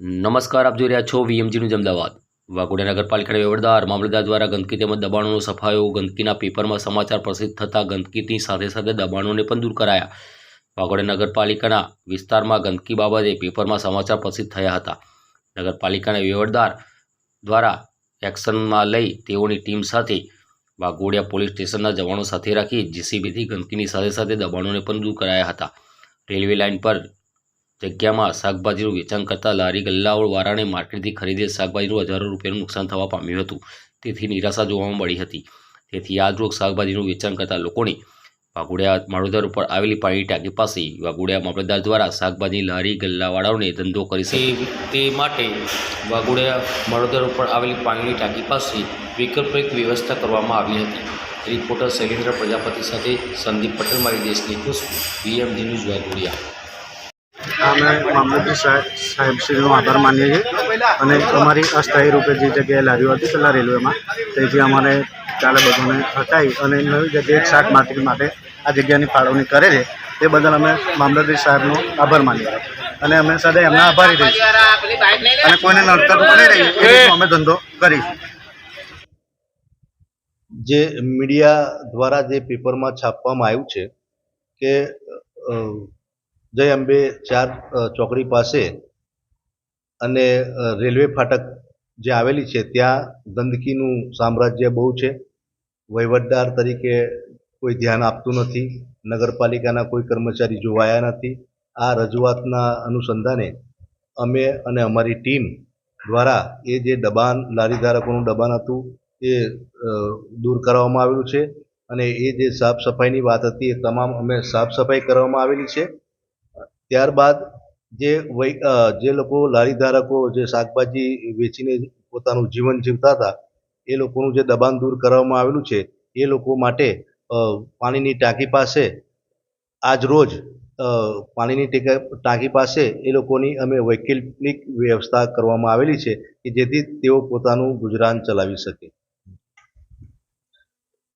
નમસ્કાર, આપ જોઈ રહ્યા છો વીએમજીનું અમદાવાદ. વાઘોડિયા નગરપાલિકાના વહીવટદાર મામલતદાર દ્વારા ગંદકી તેમજ દબાણોનો સફાયો ગંદકીના પેપરમાં સમાચાર પ્રસિદ્ધ થતાં ગંદકીની સાથે સાથે દબાણોને પણ દૂર કરાયા. વાઘોડિયા નગરપાલિકાના વિસ્તારમાં ગંદકી બાબતે પેપરમાં સમાચાર પ્રસિદ્ધ થયા હતા. નગરપાલિકાના વેવડદાર દ્વારા એક્શનમાં લઈ તેઓની ટીમ સાથે વાઘોડિયા પોલીસ સ્ટેશનના જવાનો સાથે રાખી જીસીબીથી ગંદકીની સાથે સાથે દબાણોને પણ દૂર કરાયા હતા. રેલવે લાઇન પર જગ્યામાં શાકભાજીનું વેચાણ કરતા લારી ગલ્લાવાળાને માર્કેટથી ખરીદેલ શાકભાજીનું હજારો રૂપિયાનું નુકસાન થવા પામ્યું હતું. તેથી નિરાશા જોવા મળી હતી. તેથી આજરોગ શાકભાજીનું વેચાણ કરતા લોકોને વાઘોડિયા માળોદર ઉપર આવેલી પાણી ટાંકી પાસે વાઘોડિયા મામલતદાર દ્વારા શાકભાજી, લારી, ગલ્લાવાળાઓને ધંધો કરી શકે. તે માટે વાઘોડિયા માળોદર ઉપર આવેલી પાણીની ટાંકી પાસે વૈકલ્પિક વ્યવસ્થા કરવામાં આવી હતી. રિપોર્ટર શૈલેન્દ્ર પ્રજાપતિ સાથે સંદીપ પટેલ, મારી દેશની ખુશ વીએમજી ન્યૂઝ વાઘોડિયા. અમે મામલતદાર સાહેબ સાહેબશ્રીનો આભાર માનીએ છીએ. અને અમારી અસ્થાયી રૂપે જે જગ્યાએ લારીઓ હતી પહેલાં રેલવેમાં તેથી અમારે ચાલે બધાને હટાવી અને નવી જગ્યાએ શાક માર્કેટ માટે આ જગ્યાની ફાળવણી કરે છે. તે બદલ અમે મામલતદાર સાહેબનો આભાર માનીએ અને અમે સદાય એમના આભારી રહીશું અને કોઈને નડતર નહીં રહીએ એ અમે ધંધો કરીશું જે મીડિયા દ્વારા જે પેપરમાં છાપવામાં આવ્યું છે કે જય અંબે ચાર ચોકડી પાસે અને રેલવે ફાટક જે આવેલી છે, ત્યાં ગંદકીનું સામ્રાજ્ય બહુ છે. વહીવટદાર તરીકે કોઈ ધ્યાન આપતું નથી. નગરપાલિકાના કોઈ કર્મચારી જોવાયા નથી. આ રજૂઆતના અનુસંધાને અમે અને અમારી ટીમ દ્વારા એ જે દબાણ લારી ધારકોનું દબાણ હતું, એ દૂર કરવામાં આવેલું છે. અને એ જે સાફ સફાઈની વાત હતી એ તમામ અમે સાફ સફાઈ કરવામાં આવેલી છે. ત્યારબાદ જે વૈ જે લોકો લારી ધારકો, જે શાકભાજી વેચીને પોતાનું જીવન જીવતા હતા, એ લોકોનું જે દબાણ દૂર કરવામાં આવેલું છે, એ લોકો માટે પાણીની ટાંકી પાસે આજ રોજ પાણીની ટાંકી પાસે એ લોકોની અમે વૈકલ્પિક વ્યવસ્થા કરવામાં આવેલી છે કે જેથી તેઓ પોતાનું ગુજરાન ચલાવી શકે.